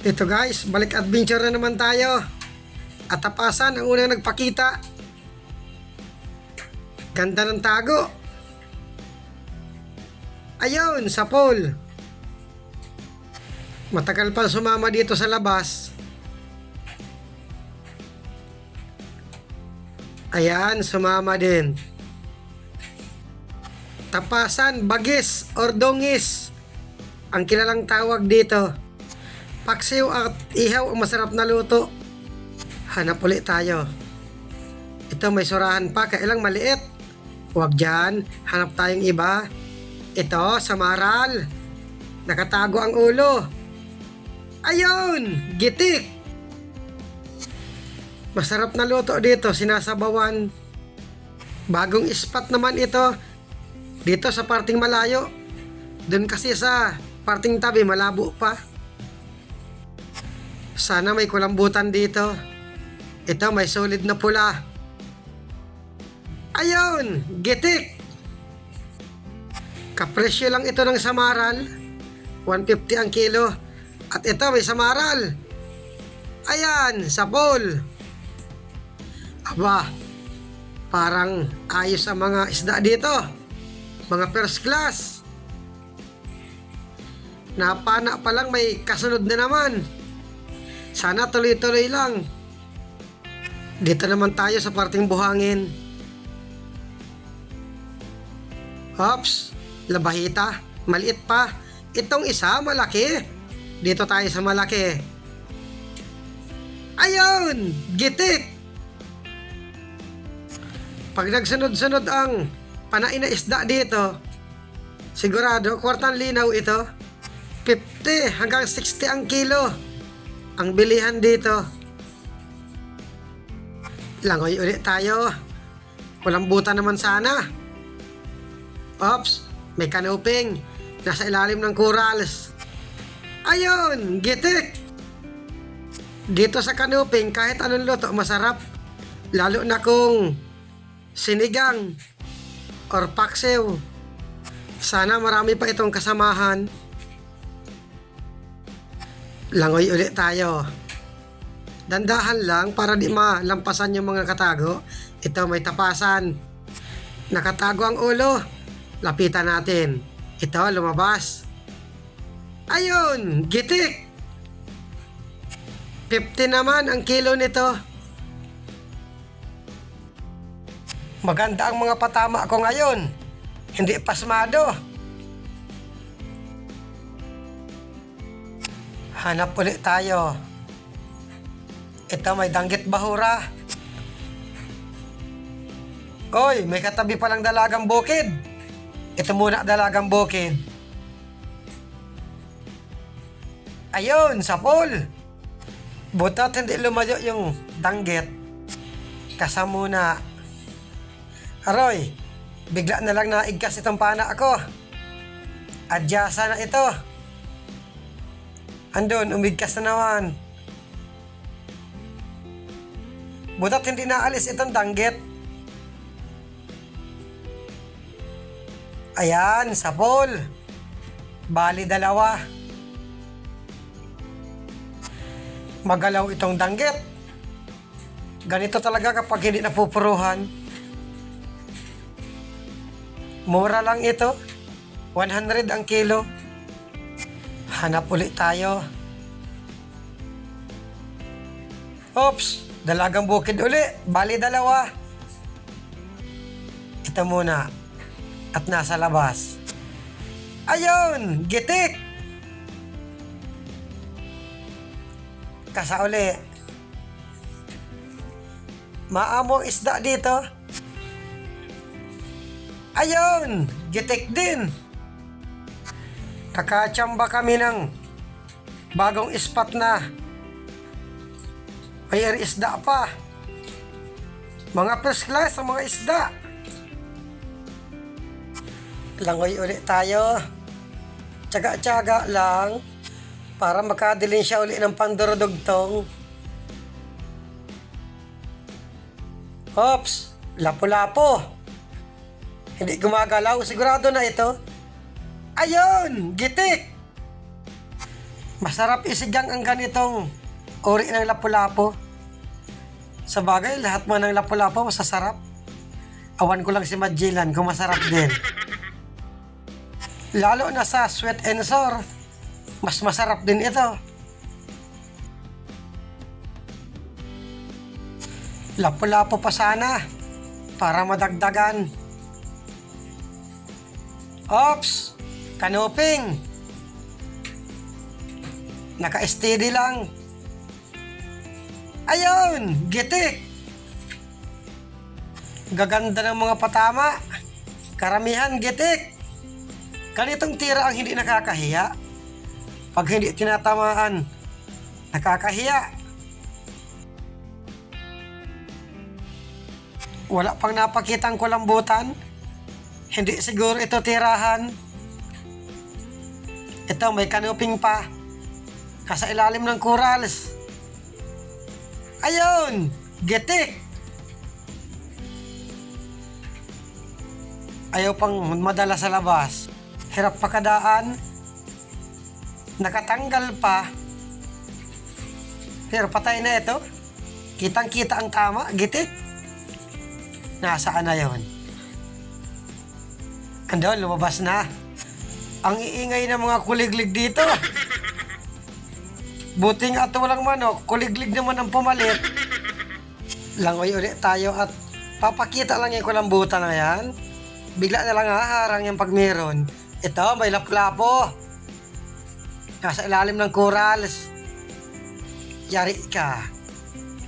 Ito guys, balik adventure na naman tayo. At tapasan ang unang nagpakita. Ganda ng tago. Ayun, sa pool. Matagal pa sumama dito sa labas. Ayan, sumama din. Tapasan, bagis, or dongis. Ang kilalang tawag dito. Paksiw at ihaw ang masarap na luto. Hanap ulit tayo. Ito may surahan pa, kailang maliit. Huwag dyan, hanap tayong iba. Ito, samaral. Nakatago ang ulo. Ayun, gitik. Masarap na luto dito, sinasabawan. Bagong spot naman ito. Dito sa parting malayo. Doon kasi sa parting tabi, malabo pa. Sana may kulambutan dito. Ito may solid na pula. Ayun! Gitik! Kapresyo lang ito ng samaral. 150 ang kilo. At ito may samaral. Ayan, sa bowl. Aba, parang ayos ang mga isda dito. Mga first class. Napana pa lang may kasunod na naman. Sana tuloy-tuloy lang. Dito naman tayo sa parting buhangin. Hops, labahita, maliit pa. Itong isa, malaki. Dito tayo sa malaki. Ayun! Gitik! Pag nagsunod-sunod ang panain na isda dito, sigurado, kwartang linaw ito. 50 hanggang 60 ang kilo ang bilihan dito. Langoy ulit tayo. Walang buta naman sana. Ops, may kanuping. Nasa ilalim ng corals. Ayun, gitik. Dito sa kanuping, kahit anong luto, masarap. Lalo na kung sinigang or paksiw. Sana marami pa itong kasamahan. Langoy ulit tayo. Dandahan lang para di malampasan yung mga katago. Ito may tapasan. Nakatago ang ulo. Lapitan natin. Ito lumabas. Ayun! Gitik! 50 naman ang kilo nito. Maganda ang mga patama ko ngayon. Hindi pasmado. Hanap ulit tayo. Ito may danggit bahura. Oy, may katabi palang dalagang bukid. Ito muna dalagang bukid. Ayun, sa pool. Butat hindi lumayo yung danggit. Kasa muna. Aroy, bigla na lang naigkas itong pana ako. Adyasa na ito. Andun, umigkas na naman. Butat hindi naalis itong danggit. Ayan, sa pool. Bali dalawa. Magalaw itong danggit. Ganito talaga kapag hindi napupuruhan. Mura lang ito. 100 ang kilo. Hanap ulit tayo. Oops! Dalagang bukid uli. Bali dalawa. Ito muna. At nasa labas. Ayun! Gitik! Kasa uli. Maamo isda dito. Ayun! Gitik din! Kakachamba kami ng bagong spot na may isda pa. Mga first class ang mga isda. Langoy ulit tayo. Tsaga-tsaga lang para makadilin siya uli ng pandurudugtong. Ops, lapo-lapo. Hindi gumagalaw, sigurado na ito. Ayun, gitik. Masarap isigang ang ganitong uri ng lapu-lapo. Sa bagay, lahat mo ng lapu-lapo masasarap. Awan ko lang si Magellan kung masarap din. Lalo na sa sweet and sour, mas masarap din ito. Lapu-lapo pa sana para madagdagan. Ops! Kanuping! Naka-steady lang. Ayun! Gitik! Gaganda ng mga patama. Karamihan gitik. Ganitong tira ang hindi nakakahiya. Pag hindi tinatamaan, nakakahiya. Wala pang napakitang kulambutan. Hindi siguro ito tirahan. Ito may kanuping pa. Kasa ilalim ng corals. Ayun! Getik! Ayaw pang madala sa labas. Hirap pakadaan. Nakatanggal pa. Pero patay na ito. Kitang-kita ang tama. Gitik. Nasaan na yon? Andon, lumabas na. Ang iingay ng mga kuliglig dito. Buting at walang manok, kuliglig naman ang pumalit. Langoy ulit tayo at papakita lang yung kulambutan na yan. Bigla na lang haharang yung pag meron. Ito, may laplapo. Nasa ilalim ng corals. Yari ka.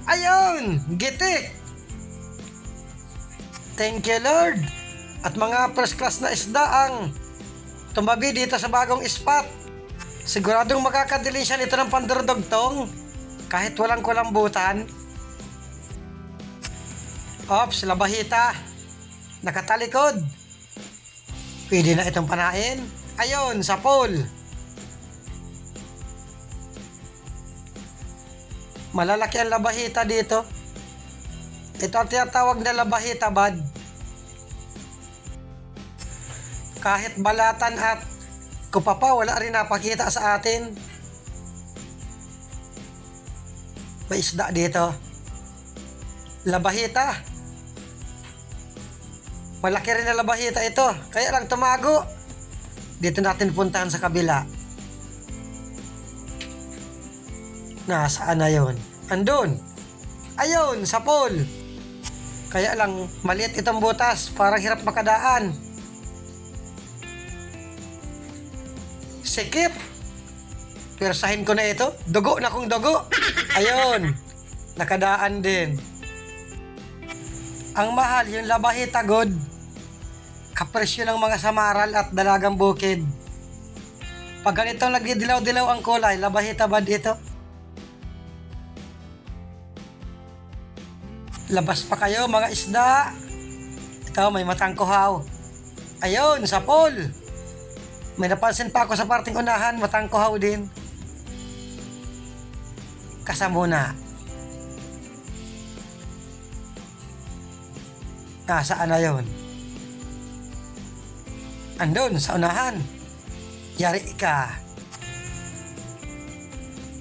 Ayun! Gitik! Thank you, Lord. At mga first class na isda ang tumabi dito sa bagong spot. Siguradong makakadili siya nito ng pandurdugtong kahit walang kulambutan. Ops, labahita. Nakatalikod. Pwede na itong panain. Ayun, sa pool. Malalaki ang labahita dito. Ito ang tinatawag na labahita, bad. Kahit balatan at kupapa, wala rin napakita sa atin. May isda dito. Labahita. Malaki rin na labahita ito. Kaya lang tumago. Dito natin puntahan sa kabila. Nasaan na yon? Andun. Ayun, sa pool. Kaya lang, maliit itong butas. Parang hirap makadaan. Sikip. Pirsahin ko na ito. Dugo na kong dugo. Ayun. Nakadaan din. Ang mahal, yung labahita god. Kapresyo ng mga samaral at dalagang bukid. Pag ganito nagdidilaw-dilaw ang kulay, labahita ba dito? Labas pa kayo mga isda. Ito, may matang kuhaw. Ayun, sa pool. May napansin pa ako sa parting unahan, matang kuhaw din. Kasamuna. Nasaan na yun? Andun, sa unahan. Yari ka.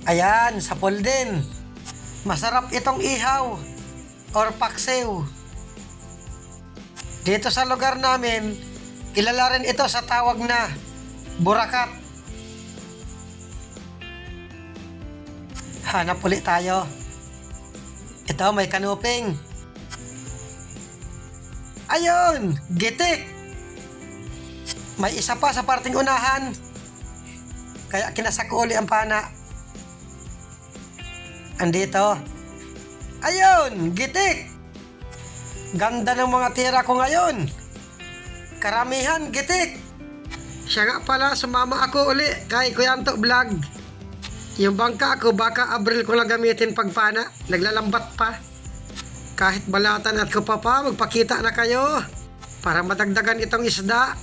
Ayan, sa pool din. Masarap itong ihaw or paksiw. Dito sa lugar namin, kilala rin ito sa tawag na burakat. Hanap ulit tayo. Ito, may kanuping. Ayun! Gitik! May isa pa sa parting unahan. Kaya kinasako uli ang pana. Andito. Ayun! Gitik! Ganda ng mga tira ko ngayon. Karamihan, gitik. Siya nga pala, sumama ako uli kay Kuya Anto Vlog. Yung bangka ako, baka Abril ko lang gamitin pagpana. Naglalambat pa. Kahit balatan at kupapa, magpakita na kayo. Para madagdagan itong isda.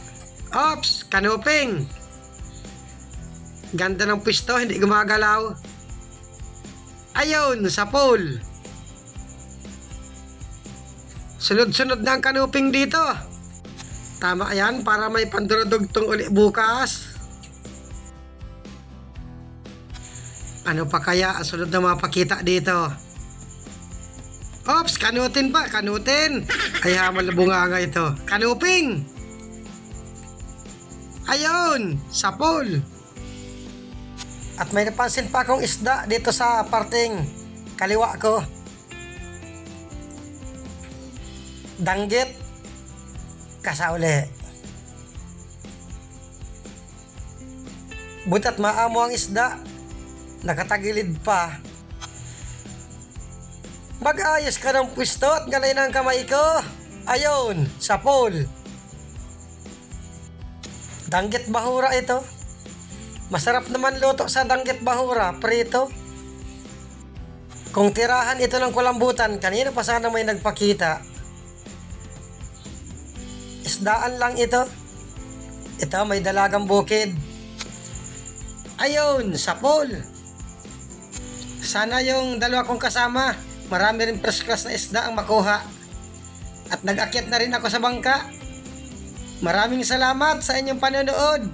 Ops, kanuping. Ganda ng pwesto, hindi gumagalaw. Ayun, sa pool. Sunod-sunod na ang kanuping dito. Tama yan para may pandurudugtong uli bukas. Ano pa kaya ang sunod na mapakita dito? Ops, kanutin pa, kanutin. Ay, hamal na bunganga ito. Kanuping! Ayun, sapol. At may napansin pa akong isda dito sa parting kaliwa ko. Danggit. Kasauli. Butat maamo ang isda. Nakatagilid pa. Mag-ayos ka ng pwesto at galay ng kamay ko. Ayon, sa pool. Danggit bahura ito. Masarap naman luto sa danggit bahura, prito. Kung tirahan ito ng kulambutan, kanina pa sana may nagpakita. Isdaan lang ito. Ito, may dalagang bukid. Ayun, sa pool. Sana yung dalawa kong kasama, marami rin first na isda ang makuha. At nag-akyat na rin ako sa bangka. Maraming salamat sa inyong panonood.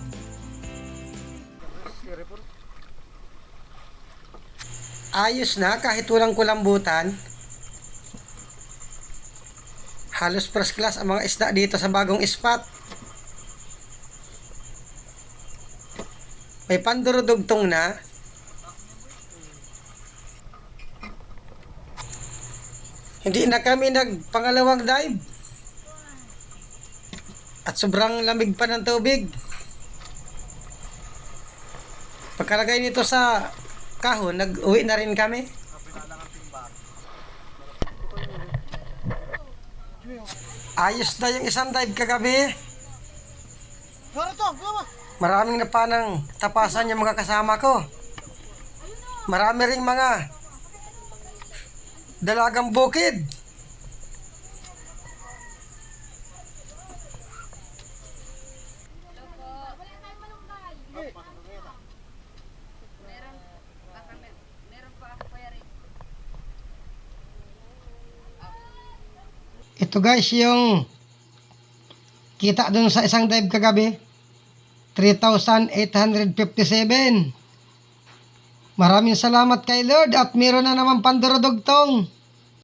Ayos na kahit walang kulambutan. Halos first class ang mga isda dito sa bagong spot. May pandurudugtong na. Hindi na kami nagpangalawang dive. At sobrang lamig pa ng tubig. Pagkalagay nito sa kahon, nag-uwi na rin kami. Ayos na yung isang dive kagabi. Maraming na pa ng tapasan yung mga kasama ko. Marami ring mga dalagang bukid. Meron, baka mer meron pa ako kaya rin. Ito guys yung kita dun sa isang dive kagabi. 3,857. Maraming salamat kay Lord at meron na naman pandurodugtong.